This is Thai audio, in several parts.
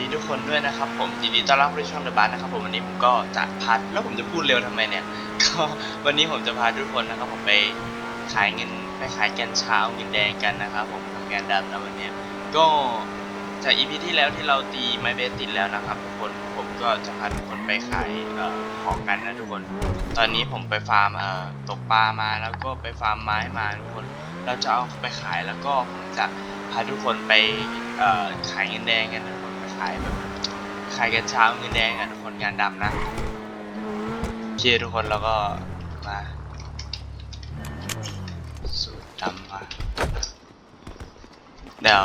ดีทุกคนด้วยนะครับผมยินดีต้อนรับเข้าช่องเดอะบัสนะครับผมวันนี้ผมก็จะพาแล้วผมจะพูดเร็วทำไมเนี่ยก็วันนี้ผมจะพาทุกคนนะครับผมไปขายเงินไปขายแกนเช้าเงินแดงกันนะครับผมทำงานดำนะวันนี้ก็จากอีพีที่แล้วที่เราตีไมเบสติดแล้วนะครับทุกคนผมก็จะพาทุกคนไปขายออของกันนะทุกคน ตอนนี้ผมไปฟาร์มตกปลามาแล้วก็ไปฟาร์มไม้มาทุกคนเราจะเอาไปขายแล้วก็ผมจะพาทุกคนไปขายเงินแดงกันนะ ขายแบบขายกันเช้าเงินแดงกันทุกคนงานดำนะโอเคทุกคนแล้วก็มาสูตรดำมาเดี๋ยว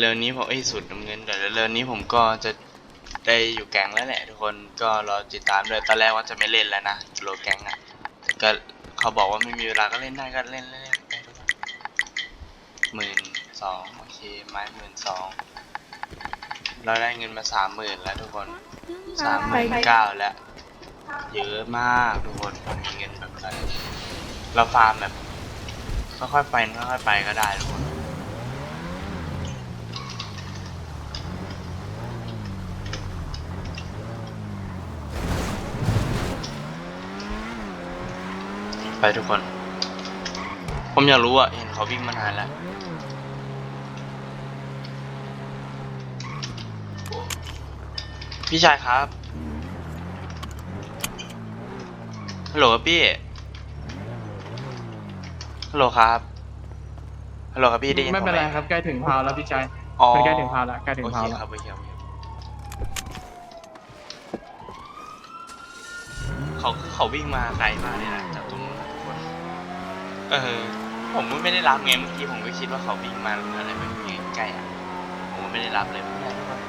เร็วๆนี้ผมเอ้สูตรน้ำเงินเดี๋ยวเร็วๆนี้ผมก็จะได้อยู่แก๊งแล้วแหละทุกคนก็รอติดตามเลยตอนแรกว่าจะไม่เล่นแล้วนะโลแก๊งอะแต่ก็เขาบอกว่าไม่มีเวลาก็เล่นได้ก็เล่นเล่นๆไปทุกคนหมื่นสองโอเคไม้หมื่นสอง เราได้เงินมาสามหมื่นแล้วทุกคนสามหมื่นเก้าแล้วเยอะมากทุกคนผมมีเงินแบบนั้นเราฟาร์มแบบค่อยๆไปค่อยๆไปก็ได้ทุกคนไปทุกคน ผมอยากรู้อะ เห็นเขาวิ่งมานานแล้ว พี่ชายครับฮัลโหลครับพี่ฮัลโหลครับฮัลโหลครับพี่ได้ยินผไม่เป็นไรครับใกล้ถึงพาวแล้วพี่ชายอ๋อใกล้ถึงพาวแล้วใกล้ถึงโอเคพาวแล้วครับโอเคครับโอเคเขาเขาวิ่งมาไกลมากเลยนะจากตรงนู้นทุกคนเออ ผมก็ไม่ได้รับไงเมื่อกี้ผมก็คิดว่าเขาวิ่งมาอะไรแบบนี้ใกล้อะผมก็ไม่ได้รับเลยไม่เป็นไรทุกคน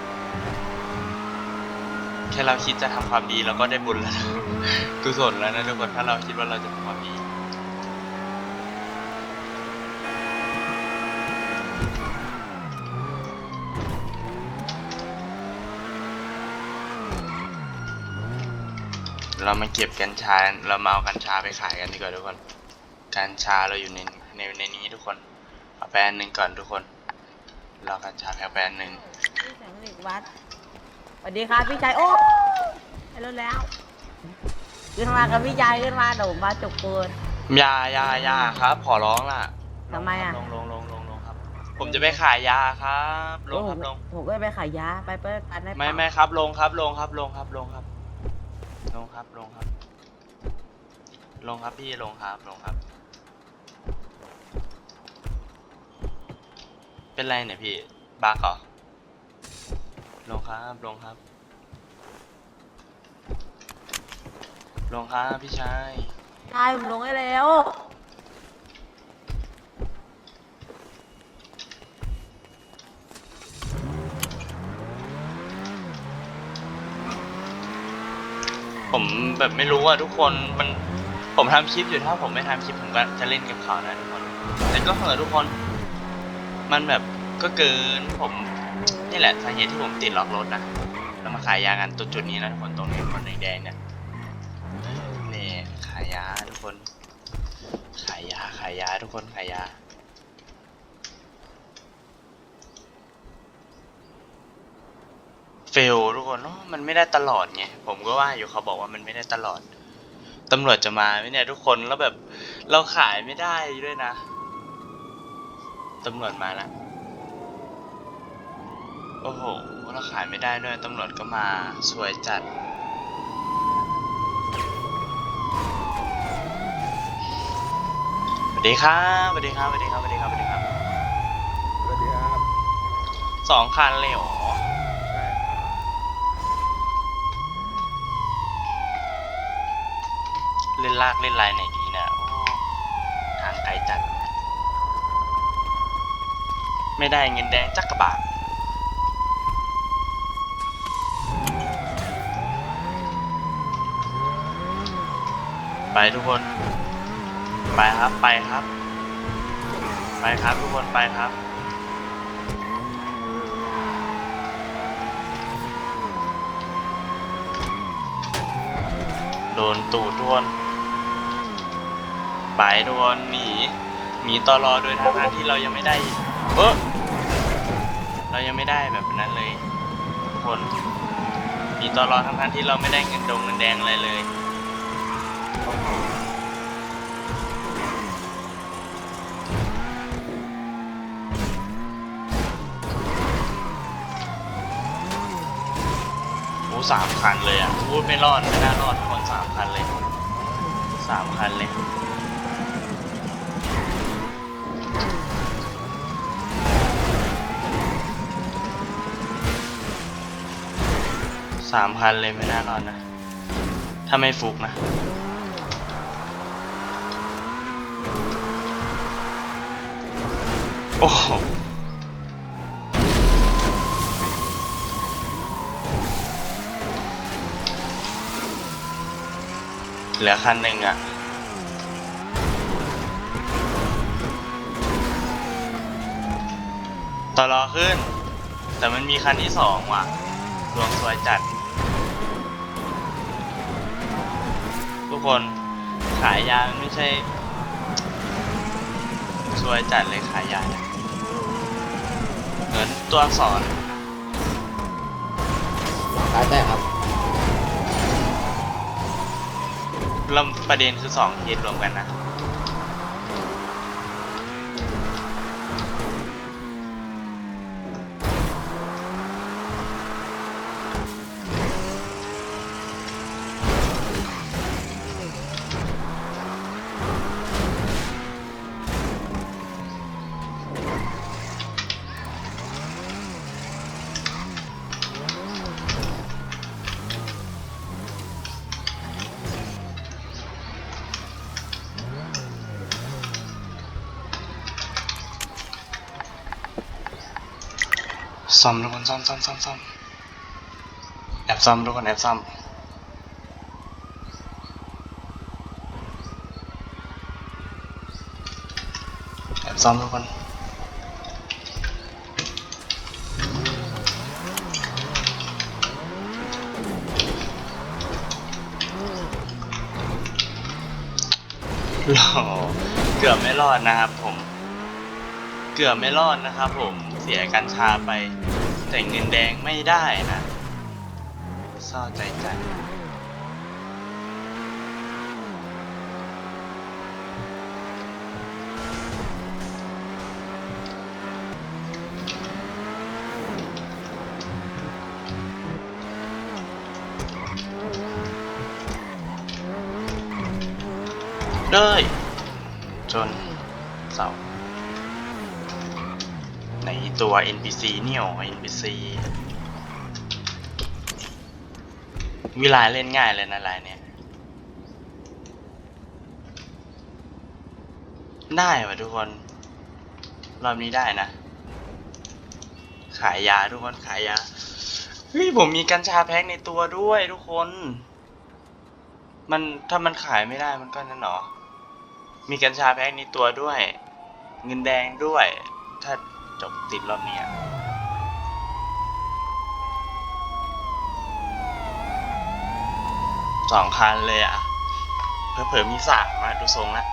แค่เราคิดจะทำความดีเราก็ได้บุญแล้วกุศลแล้วนะทุกคนถ้าเราคิดว่าเราจะทำความดีเรามาเก็บกัญชา เรามาเอากัญชาไปขายกันดีกว่าทุกคน กัญชาเราอยู่ในในในนี้ทุกคน เอาไปนหนึ่งก่อนทุกคน เรากัญชาแค่ไปนหนึ่งพี่แสงเหล็กวัด สวัสดีครับพี่ชายโอ้ไปรถแล้วขึ้นมากับพี่ชายขึ้นมาเดี๋ยวผมมาจกปืนยายายาครับ ขอร้องล่ะทำไมอะ ลงลงลงลงลงครับ ผมจะไปขายยาครับลงครับลงผมก็ไปขายยาไปเปิดกันได้เปล่าไม่ไม่ครับ ลงครับ ลงครับ ลงครับ ลงครับ ลงครับลงครับ ลงครับพี่ลงครับลงครับ เป็นไรเนี่ยพี่บากเหรอ ลงครับลงครับลงครับพี่ชายชายผมลงให้แล้ว ผมแบบไม่รู้อะทุกคนมันผมทำคลิปอยู่ถ้าผมไม่ทำคลิปผมก็จะเล่นกับเขานะทุกคนแต่ก็เหอะทุกคน มันแบบก็เกินผม นี่แหละสาเหตุที่ผมติดล็อกรถนะเรามาขายยากันตรงจุดนี้นะทุกคนตรงนี้คนแดงๆเนี่ยนี่ขายยาทุกคน ขายยาขายยาทุกคนขายยาเฟลทุกคนเนอะมันไม่ได้ตลอดไงผมก็ว่าอยู่เขาบอกว่ามันไม่ได้ตลอดตำรวจจะมาไหมเนี่ยทุกคนแล้วแบบเราขายไม่ได้ด้วยนะตำรวจมาแล้ว โอ้โหเราขายไม่ได้ด้วยตำรวจก็มาสวยจัด สวัสดีครับสวัสดีครับสวัสดีครับสวัสดีครับสวัสดีครับสวัสดีครับสองคันเลยเหรอใช่ครับเล่นลากเล่นลายไหนดีเนะโอ้ทางไกลจัด ไม่ได้เงินแดงจักกระบาท ไปทุกคน ไปครับไปครับ ไปครับทุกคนไปครับ โดนตูดทุกคนไปทุกคนหนีหนีตอรอโดยทางที่เรายังไม่ได้เออเรายังไม่ได้แบบนั้นเลยทุกคนมีตอรอทั้งที่เราไม่ได้เงินดงเงินแดงอะไรเลย โอ้สามคันเลยอะพูดไม่รอดไม่น่ารอดคนสามคันเลยสามคันเลยสามคันเลยไม่น่ารอดนะ ถ้าไม่ฟุกนะ โอ้โหเหลือคันหนึ่งอะต่อรอขึ้น แต่มันมีคันที่สองว่ะดวงสวยจัด ทุกคนขายยาไม่ใช่ สวยจัดเลยขายยา เนี่ยเหมือนตัวอักษรขายแต่ครับแล้วประเด็นคือสองเคสรวมกันนะ ซ่อมทุกคนซ่อมซ่อมซ่อมซ่อมแอบซ่อมทุกคนแอบซ่อมแอบซ่อมทุกคนรอเกือบไม่รอดนะครับผม เกือบไม่รอดนะครับผม เสียกัญชาไป แต่เงินแดงไม่ได้นะเศร้าใจจังเด้ยจนเสา ในตัว NPC เนี่ยหรอ NPC วิลาเล่นง่ายเลยนะลายเนี่ย ได้ว่ะทุกคน รอบนี้ได้นะ ขายยาทุกคนขายยา เฮ้ย ผมมีกัญชาแพ็คในตัวด้วยทุกคน มันถ้ามันขายไม่ได้มันก็นั่นหรอ มีกัญชาแพ็คในตัวด้วย เงินแดงด้วย ถ้า จบติดรอบนี้สองคันเลยอะเผลอมีสามมาดูทรงละ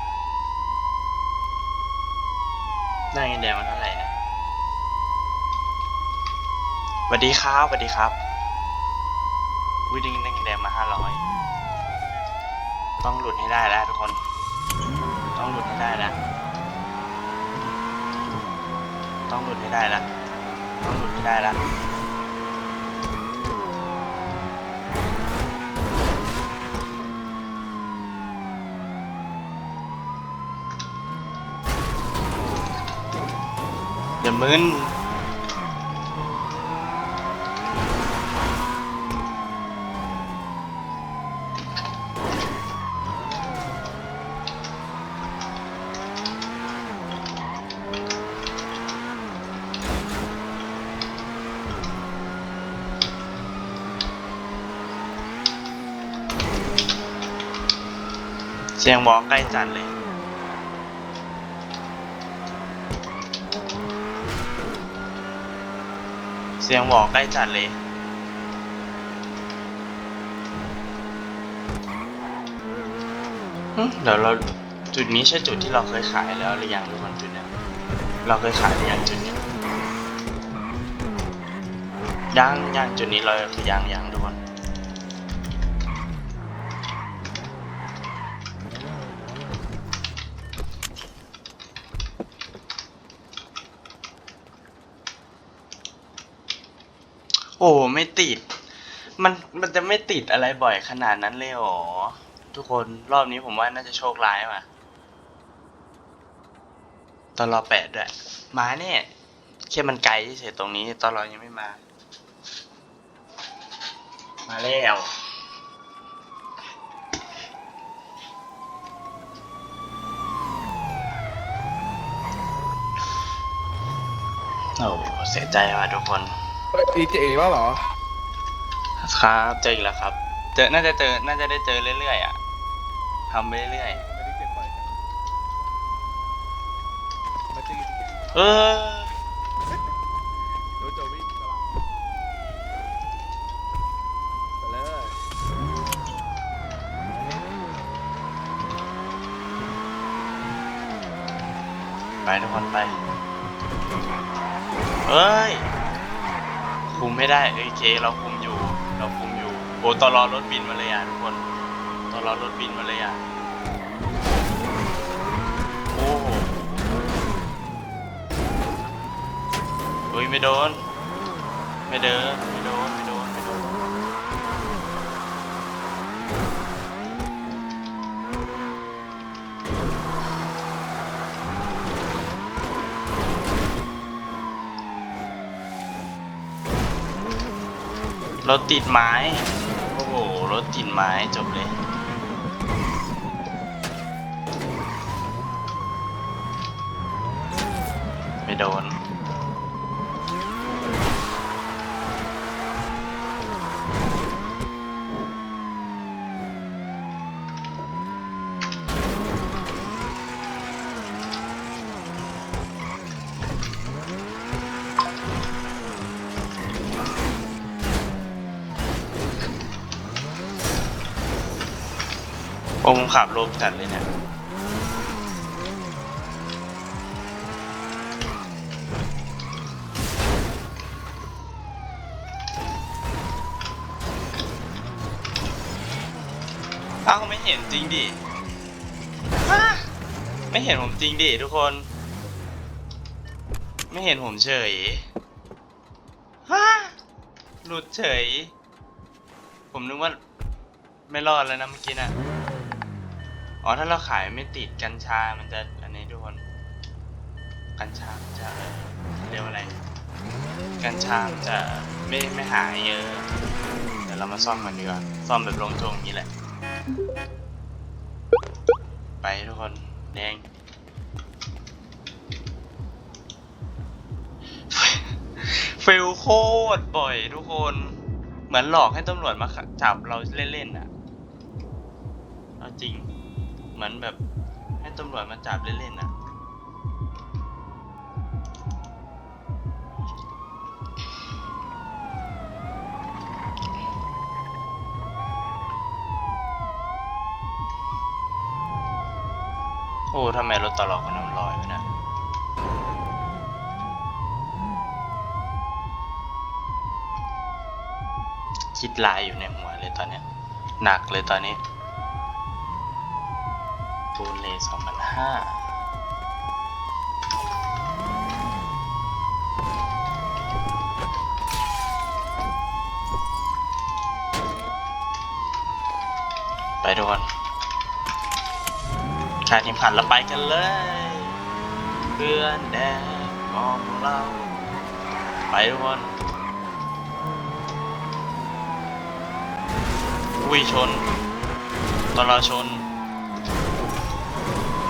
ได้เงินแดงมาเท่าไหร่เนี่ยสวัสดีครับสวัสดีครับวิดึงได้เงินแดงมาห้าร้อยต้องหลุดให้ได้แล้วทุกคน ต้องหลุดให้ได้แล้ว ต้องหลุดให้ได้ละต้องหลุดให้ได้ละเดี๋ยวมึน เสียงบอกใกล้จัดเลย เสียงบอกใกล้จัดเลยหึเดี๋ยวเราจุดนี้ใช่จุดที่เราเคยขายแล้วหรือยังทุกคนจุดเนี้ยเราเคยขายหรือยังจุดเนี้ยยังยังจุดนี้เราคือยังยังทุกคน โอ้ไม่ติด มันมันจะไม่ติดอะไรบ่อยขนาดนั้นเลยหรอ ทุกคนรอบนี้ผมว่าน่าจะโชคร้ายว่ะตอนรอแปดด้วย มาเนี่ยแค่มันไกลเฉยตรงนี้ ตอนรอยังไม่มา มาแล้วโอ้เสียใจว่ะทุกคน ดีเจว่าเหรอ ครับเจออีกแล้วครับ เจอน่าจะเจอน่าจะได้เจอเรื่อยๆอะทำไปเรื่อยเออกันที่ๆเออไปละไปเลยไปทุกคนไปเฮ้ย คุมไม่ได้โอเคเราคุมอยู่ เราคุมอยู่โอ้ตอนรอรถบินมาเลยอะทุกคนตอนรอรถบินมาเลยอะโอ้โหเฮ้ยไม่โดน ไม่เดิน รถติดไม้ โอ้โห รถติดไม้จบเลย ไม่โดน ผมขับรถจัดเลยเนี่ย อ้าวไม่เห็นจริงดิฮะไม่เห็นผมจริงดิทุกคน ไม่เห็นผมเฉยฮะหลุดเฉย ผมนึกว่าไม่รอดแล้วนะเมื่อกี้นะ อ๋อถ้าเราขายไม่ติดกัญชา มันจะอันนี้ทุกคน กัญชาจะเรียกว่าอะไร กัญชาจะไม่ไม่หายเยอะ เดี๋ยวเรามาซ่อมกันดีกว่า ซ่อมแบบลงโจงอย่างนี้แหละ ไปทุกคน แดงเฟลโคตรบ่อยทุกคน เหมือนหลอกให้ตำรวจมาจับเราเล่นๆอะ เอาจริง เหมือนแบบ ให้ตำรวจมาจับเล่นๆอะโอ้ทำไมรถตลอดกับน้ำลอยวะเนี่ยคิดลายอยู่ในหัวเลยตอนเนี้ย หนักเลยตอนนี้ ปูนเลสองพันห้าไปทุกคนชายทีมขันเราไปกันเลย เพื่อนแดงของเรา ไปทุกคนอุ้ยชนตอนเราชน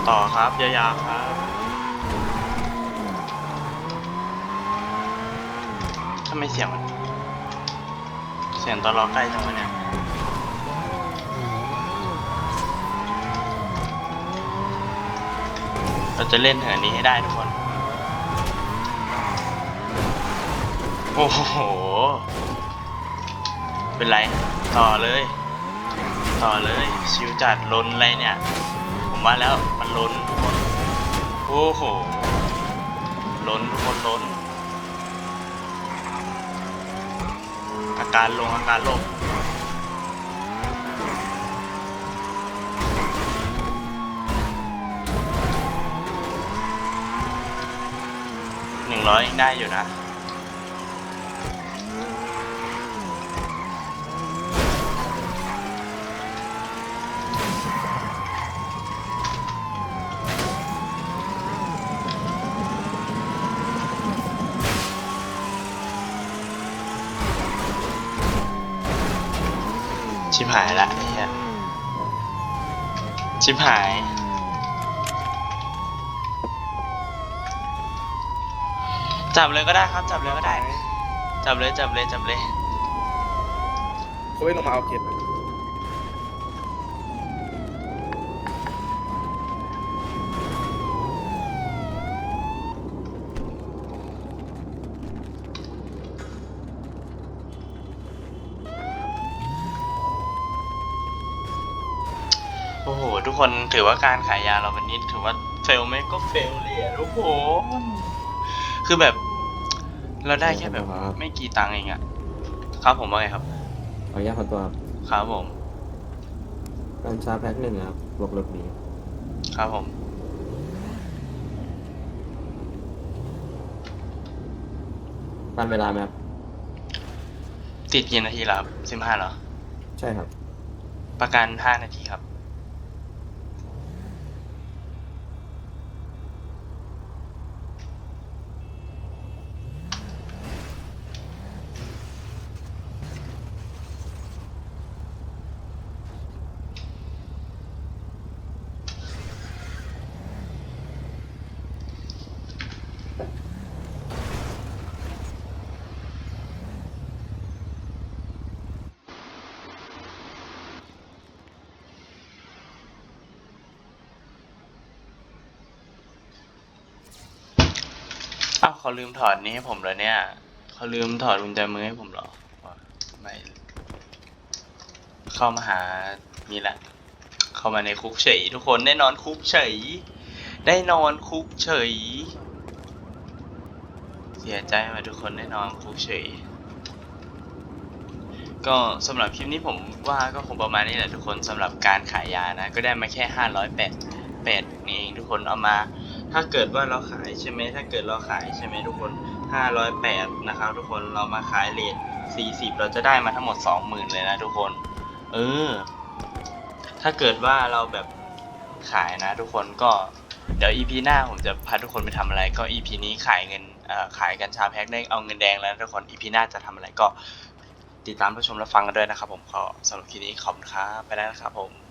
ต่อครับยาวๆครับทำไมเสียงมันเสียงตอนเราใกล้จังวะเนี่ยเราจะเล่นเหินนี้ให้ได้ทุกคน โอ้โห เป็นไร ต่อเลย ต่อเลย ชิวจัดล้นอะไรเนี่ย ผมว่าแล้วมันล้นทุกคนโอ้โห ล้นทุกคนล้น อาการลงอาการลงหนึ่งร้อยยังได้อยู่นะ ชิบหายละเนี่ยชิบหาย จับเลยก็ได้ครับ จับเลยก็ได้ จับเลยจับเลยจับเลย เขาไม่ลงมาเอาเก็บ โอ้โห ทุก คนถือว่าการขายยาเราวันนี้ถือว่าเฟลไหมก็เฟลเลยอะทุกคนคือแบบ เราได้แค่แบบไม่กี่ตังค์เองอะครับผมว่าไงครับขออนุญาตขอตัวครับครับผมกัญชาแพ็คหนึ่งนะครับบวกลบนี้ครับผมทันเวลาไหมครับติดกี่นาทีแล้วครับสิบห้าเหรอ ใช่ครับ ประกันห้านาทีครับ เขาลืมถอดนี้ให้ผมเลยเนี่ย เขาลืมถอดกุญแจมือให้ผมเหรอไม่ เข้ามาหานี่แหละ เข้ามาในคุกเฉย ทุกคนได้นอนคุกเฉย ได้นอนคุกเฉย เสียใจมาทุกคนได้นอนคุกเฉย ก็สำหรับคลิปนี้ผมว่าก็คงประมาณนี้แหละทุกคนสำหรับการขายยานะ ก็ได้มาแค่ห้าร้อยแปดแปดนี่เองทุกคนเอามา ถ้าเกิดว่าเราขายใช่ไหมถ้าเกิดเราขายใช่ไหมทุกคนห้าร้อยแปดนะครับ ทุกคนเรามาขายเลทสี่สิบเราจะได้มาทั้งหมดสองหมื่นเลยนะทุกคน เออ ถ้าเกิดว่าเราแบบขายนะ ทุกคนก็เดี๋ยว EP หน้าผมจะพาทุกคนไปทำอะไรก็ EP นี้ขายเงินขายกัญชาแพ็คได้เอาเงินแดงแล้วทุกคน EP หน้าจะทำอะไรก็ติดตามรับชมรับฟังกันด้วยนะครับผมขอสำหรับคลิปนี้ขอบคุณครับไปแล้วนะครับผม